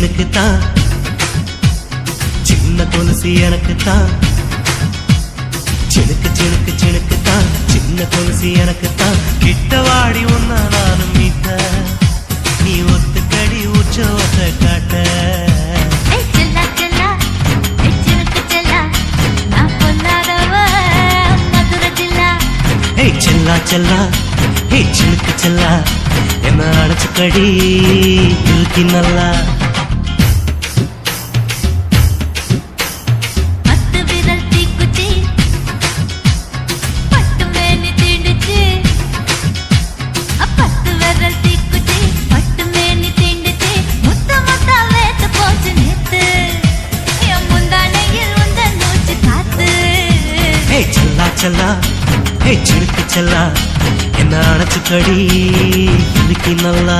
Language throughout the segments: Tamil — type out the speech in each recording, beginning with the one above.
சிணுக்கு தான் சின்ன கொலுசு எனக்கு தான் சிணுக்கு சிணுக்கு சிணுக்கு தான் சின்ன கொலுசு எனக்கு தான் கிட்ட வாடி ஒன்னா நானும் மீட்ட நீ ஒத்துக்கடி உற்சவத்தை காட்ட. செல்லா செல்லா. ஏய் சினுக்கு செல்லா. நான் பொல்லாதவ மதுரை ஜில்லா ஏய் சிணுக்கு செல்லா என்ன அடைச்சுக்கடி இழுக்கி நல்லா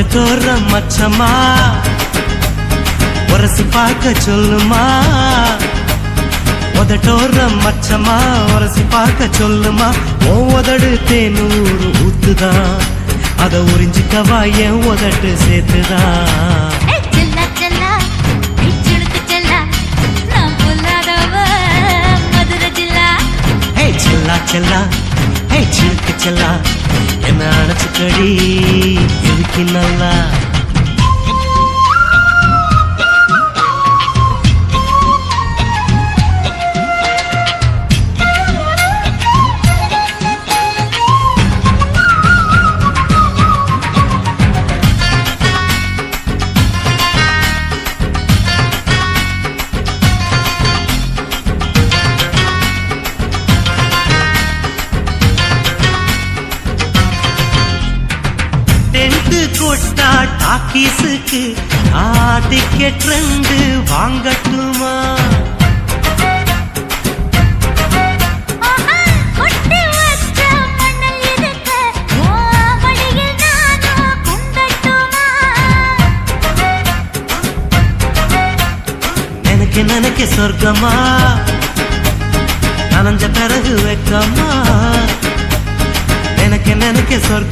உதட்டோர மச்சமா உரசி பார்க்க சொல்லுமா? உதட்டோர மச்சமா உரசி பார்க்க சொல்லுமா? ஓ உதடு தேனூறு ஊத்துதான். அத உறிஞ்சிக்கவா என் உதட்டு சேர்த்துதான். செல்லா ஹே சிலுக்கு செல்லா. என்ன அணைச்சுக்கடி எதுக்கு நல்லா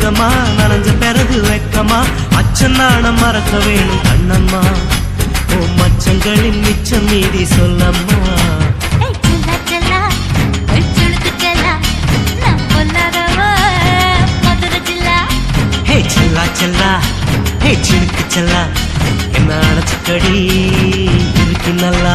சொர்க்கமா நனைஞ்ச பிறகு வெக்கமா. அச்சம் நாணம் மறக்க வேணும் கண்ணம்மா. ஓ மச்சங்களின் மிச்சம் மீதி சொல்லம்மா. செல்லா செல்லா ஹே செல்லா செல்லா என்ன அணைச்சுக்கடி இருக்கு நல்லா.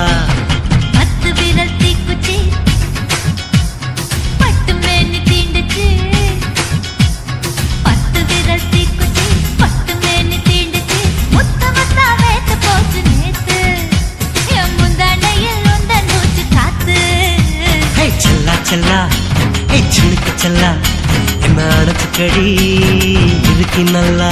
செல்லா என்ன அணைச்சுக்கடி இருக்கு நல்லா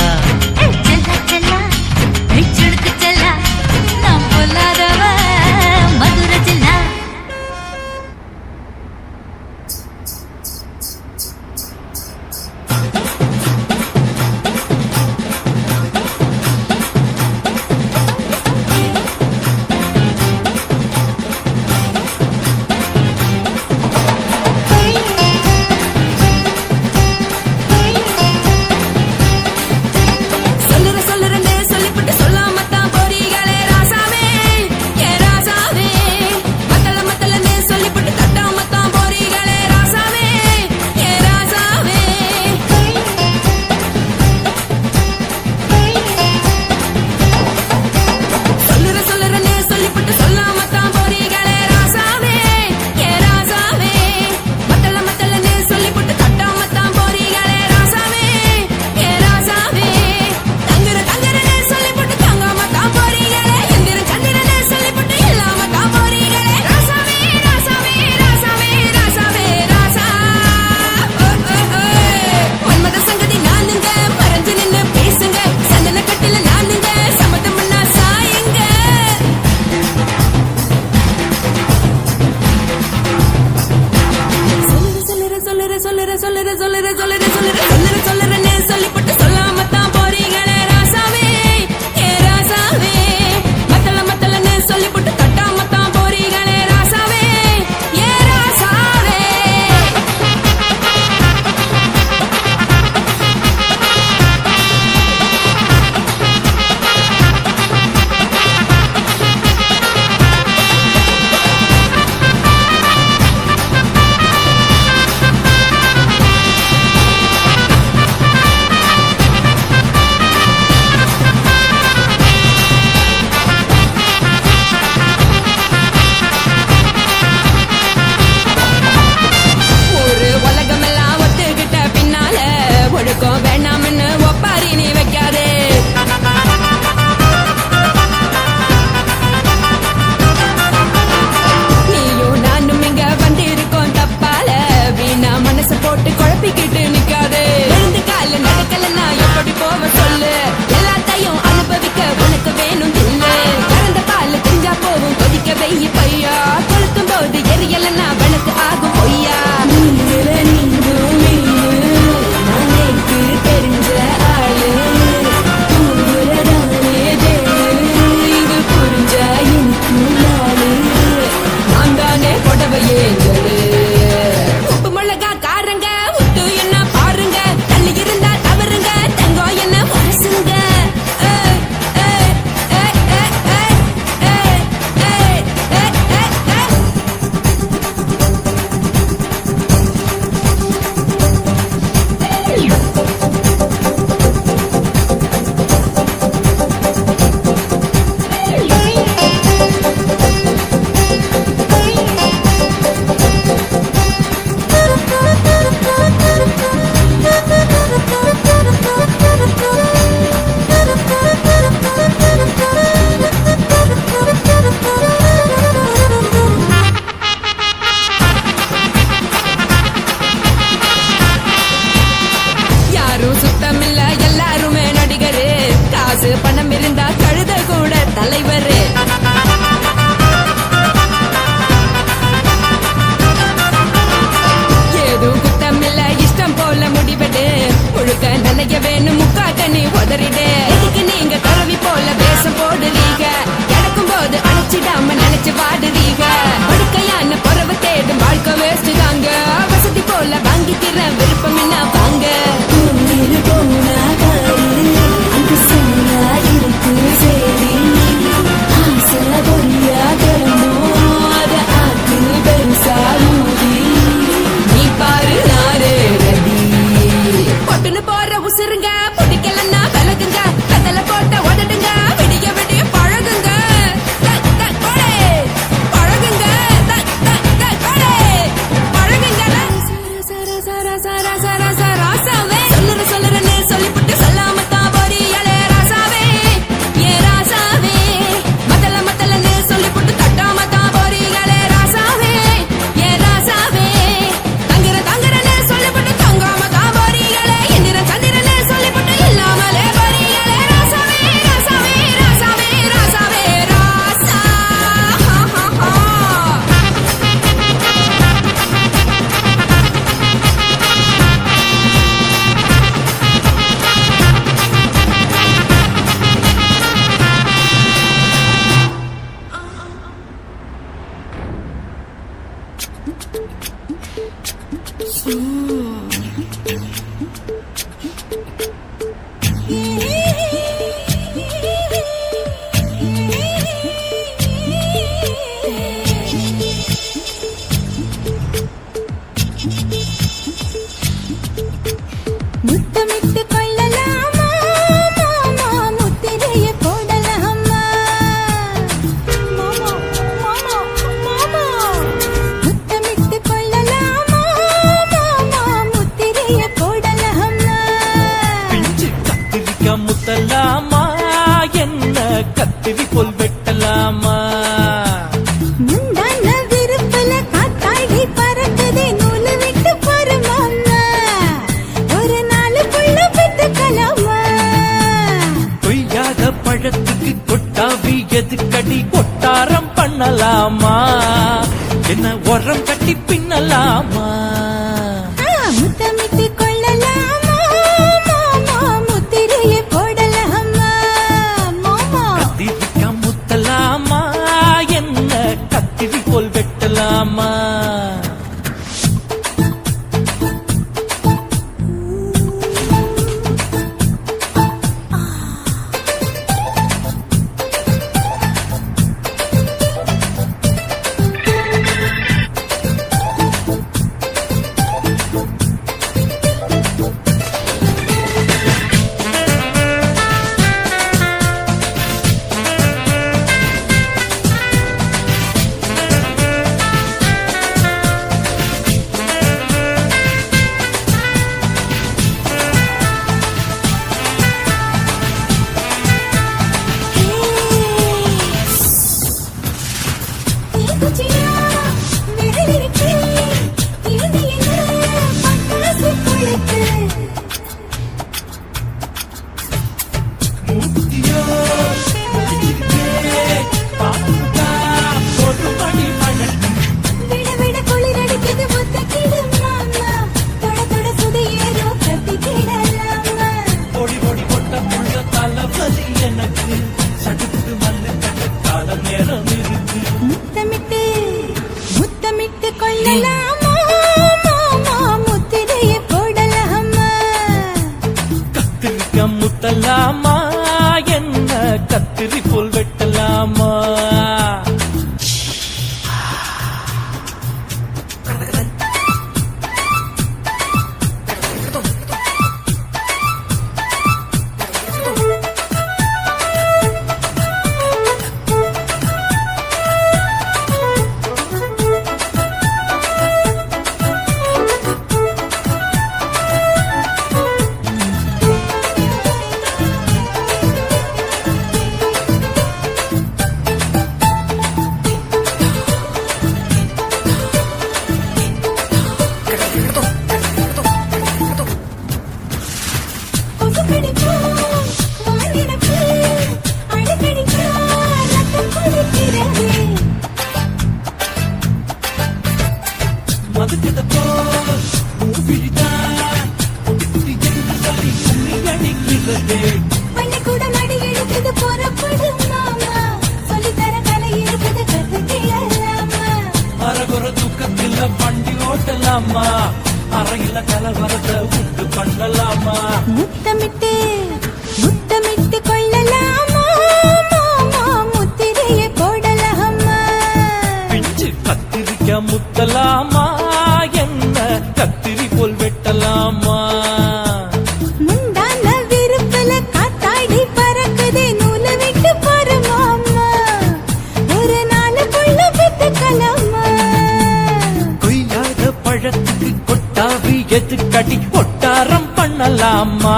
கொட்டாவி எதுக்கடி ஒட்டாரம் பண்ணலாமா?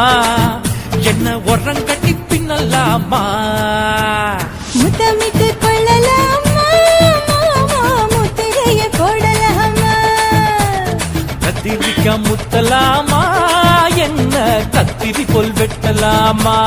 என்ன உரம் கட்டி பின்னலாமா? முத்தமிட்டு கொள்ளலாமா? முத்திரைய கொடலாமா கத்திரிக்க முத்தலாமா? என்ன கத்திரி போல் வெட்டலாமா?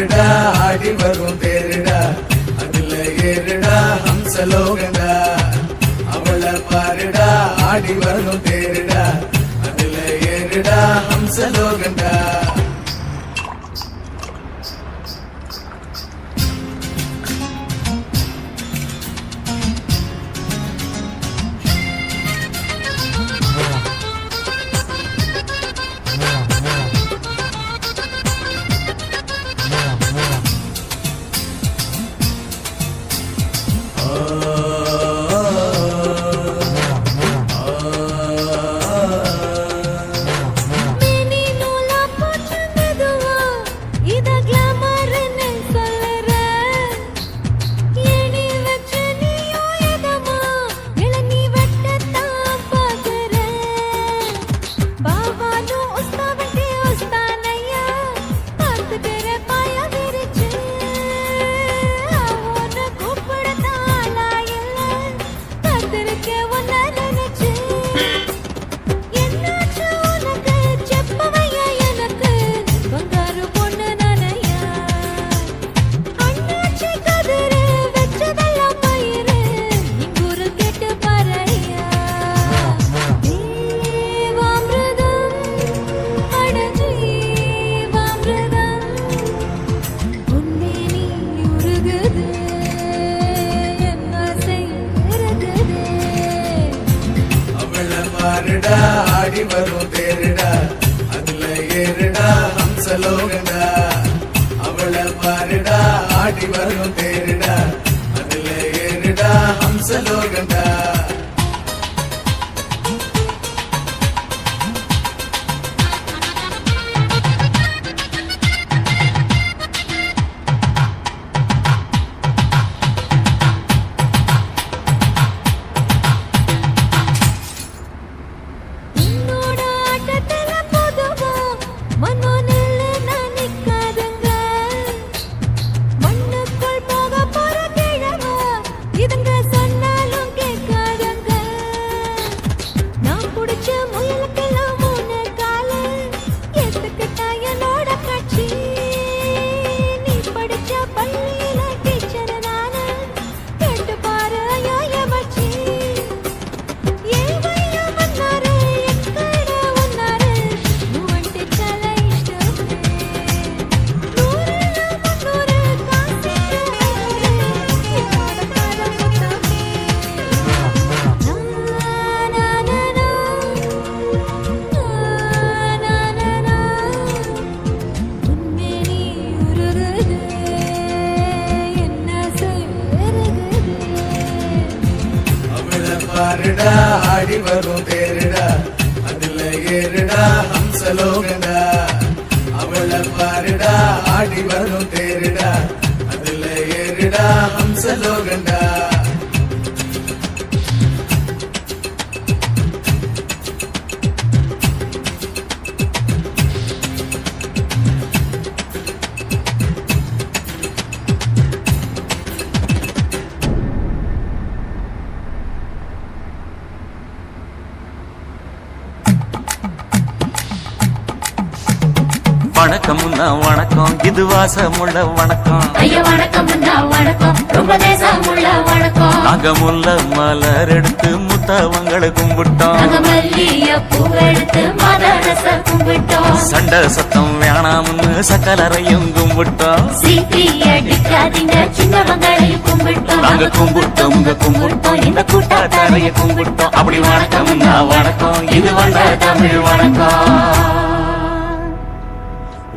ஏறுடா ஆடி வரும் பேருடா. அதுல ஏறுடா ஹம்சலோகடா. அவளை பாருடா ஆடி வரும் பேருடா. அதுல ஏறுடா ஹம்சலோகண்டா Oh. முன்னா வணக்கம். இது வாசமுள்ள வணக்கம். நாங்க முல்ல மலர் எடுத்து முத்தவங்களை கும்பிட்டோம். சண்டை சத்தம் வேணாம்னு சக்கலரையும் கும்பிட்டோம். நாங்க கும்பிட்டோம். உங்க கும்பிட்டோம் இந்த கூட்டாத்தாரைய கும்பிட்டோம். அப்படி வணக்கம் நான் வணக்கம். இது வந்த தமிழ் வணக்கம்.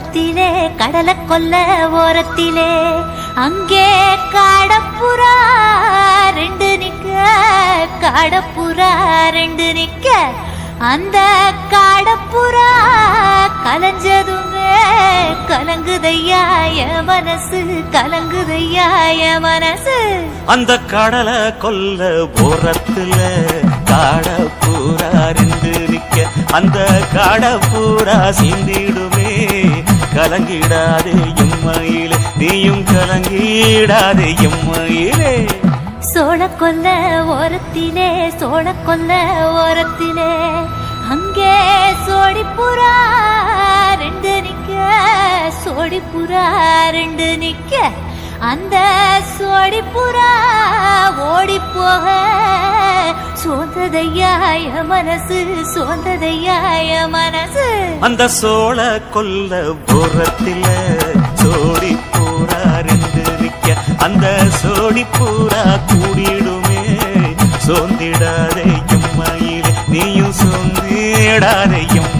ஓரத்திலே கடலை கொல்ல ஓரத்திலே அங்கே காடப்புறா ரெண்டு நிக்க காடப்புறா ரெண்டு நிக்க. அந்த காடப்புறா கலஞ்சதுமே கலங்குதையா என் மனசு கலங்குதையா என் மனசு. அந்த கடலை கொல்ல போறத்துல காடப்பூரா ரெண்டு நிக்க. அந்த காடப்பூரா பூரா சிந்திடுமே கலங்கிடாதே எம்மையிலே நீயும் கலங்கிடாதே எம்மையிலே சோழ கொல்ல ஓரத்திலே சோழ கொல்ல ஓரத்திலே. அங்கே சோடிப்புறா ரெண்டு நிக்க சோடிப்புறா ரெண்டு நிக்க. அந்த சோடிப்புறா ஓடி போக சோந்ததையாய மனசு சோந்ததையாய மனசு. அந்த சோழ கொல்ல போறத்தில சோடி பூரா ரெண்டு அந்த சோடி பூரா கூடிடுமே சோந்திடாதே எம்மையிலே நீயும் சோந்திடாதே எம்மையிலே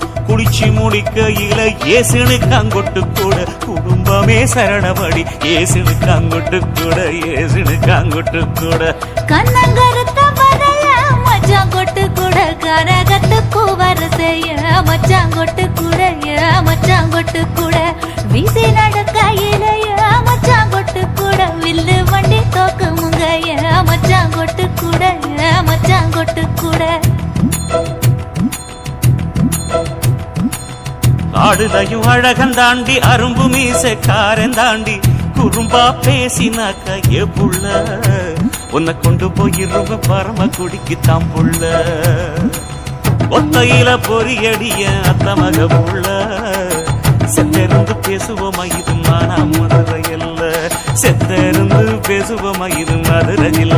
குளிச்சு முடிக்கையில ஏசுனுக்கு அங்கொட்டு கூட. குடும்பமே சரணபடி ஏசுனுக்கு அங்கொட்டு கூட ஏசுனுக்கு அங்கொட்டு கூட. கண்ணங்கருத்த வரைய மச்சான் கூட. கரகத்து கூவர செய்ய மச்சாங்கொட்டு கூட மச்சாங்கொட்டு கூட. வீசி நடக்கையில ஏ மச்சான் கூட. வில்லு வண்டி தோக்குமுங்க ஏ மச்சான் கூட மச்சாங்கொட்டு கூட. ஆடுதையும் அழகன் தாண்டி அரும்பு மீசக்காரன் தாண்டி குறும்பா பேசினாக்க ஏ புள்ள உன்னை கொண்டு போயிருவ பரம குடிக்குத்தான் புள்ள. ஒத்தையில பொறியடிய அத்த மக புள்ள. செத்தெருந்து பேசுவோமா இது மானா மதுரை அல்ல. செத்தெருந்து பேசுவோமா இது மதுரை இல்ல